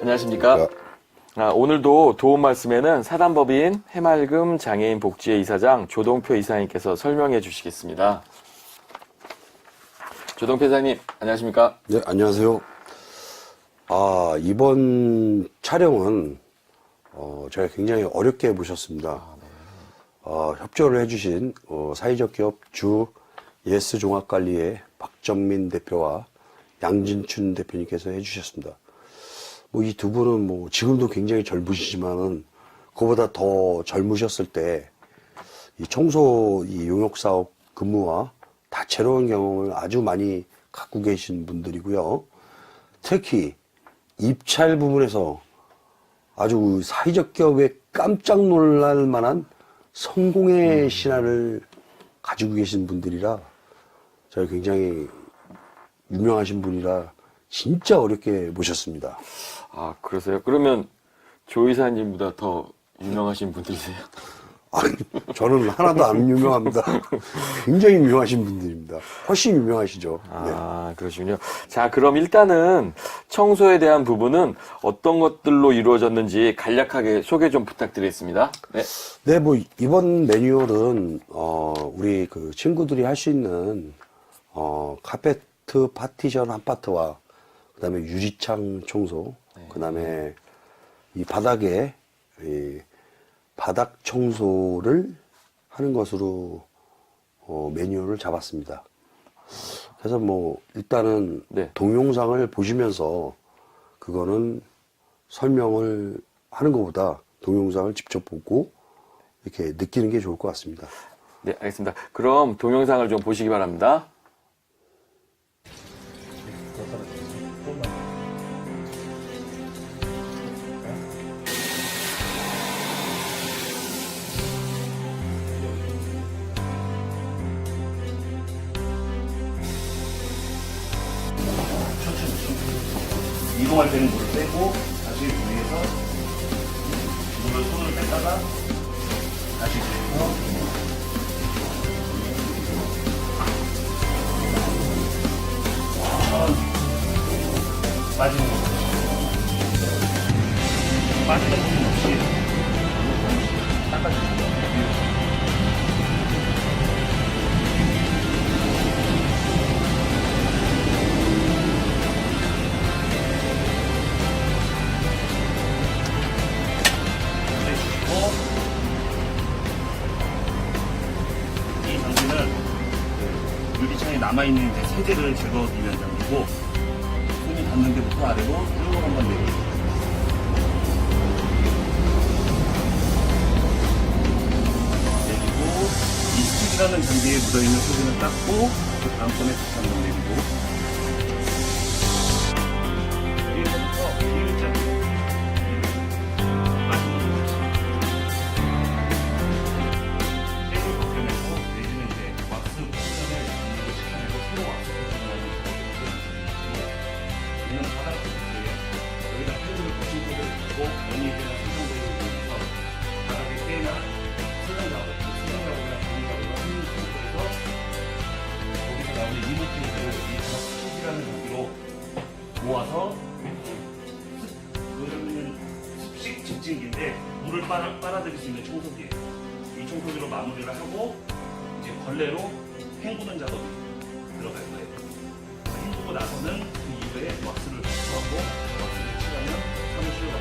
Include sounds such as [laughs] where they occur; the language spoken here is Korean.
안녕하십니까. 아, 오늘도 도움 말씀에는 사단법인 해맑음 장애인 복지회 이사장 조동표 이사님께서 설명해 주시겠습니다. 조동표 이사님, 안녕하십니까. 네, 안녕하세요. 아, 이번 촬영은, 어, 제가 굉장히 어렵게 모셨습니다. 어, 협조를 해주신, 어, 사회적 기업 주 예스 종합관리의 박정민 대표와 양진춘 대표님께서 해주셨습니다. 뭐, 이 두 분은 뭐, 지금도 굉장히 젊으시지만은, 그보다 더 젊으셨을 때, 이 청소 이 용역 사업 근무와 다채로운 경험을 아주 많이 갖고 계신 분들이고요. 특히 입찰 부분에서 아주 사회적 기업에 깜짝 놀랄 만한 성공의 신화를 가지고 계신 분들이라 저희 굉장히 유명하신 분이라 진짜 어렵게 모셨습니다. 아, 그러세요? 그러면 조 이사님보다 더 유명하신 분들이세요? [laughs] 아니, 저는 하나도 안 유명합니다. [laughs] 굉장히 유명하신 분들입니다. 훨씬 유명하시죠. 네. 아, 그러시군요. 자, 그럼 일단은 청소에 대한 부분은 어떤 것들로 이루어졌는지 간략하게 소개 좀 부탁드리겠습니다. 네. 네, 뭐 이번 매뉴얼은 어 우리 그 친구들이 할 수 있는 어 카페트 파티션 한 파트와 그다음에 유리창 청소, 그다음에 이 바닥에 이 바닥 청소를 하는 것으로 어 매뉴얼을 잡았습니다. 그래서 뭐 일단은 네. 동영상을 보시면서 그거는 설명을 하는 것보다 동영상을 직접 보고 이렇게 느끼는 게 좋을 것 같습니다. 네, 알겠습니다. 그럼 동영상을 좀 보시기 바랍니다. 이동할 때는 물을 빼고 다시 위에서 물을 손을 뺐다가 다시 빼고 빠지는 남아있는 이제 세제를 위한 장비고 손이 닿는 데부터 아래로 쭉 한번 내려주세요. 내리고 이 스틱이라는 장비에 묻어있는 소금을 닦고 그 다음번에 다시 한번 내리고 위에서부터 U자 때를 바닥 부분에 여기다 펜으로 붙임표를 있고 원익이나 수정대를 이용해서 바닥에 때나 수정 작업, 수정 작업이나 정리 작업을 하는 상태에서 거기서 나오는 리모팅들을 이 스틱이라는 장비로 모아서 요즘은 습식 집진기인데 물을 빨아, 빨아들일 수 있는 청소기예요. 이 청소기로 마무리를 하고 이제 걸레로 헹구는 작업이 들어갈 거예요. 헹구고 나서는 그 정도의 왁스를 흡수하고 왁스를 칠하면 사무실 왁스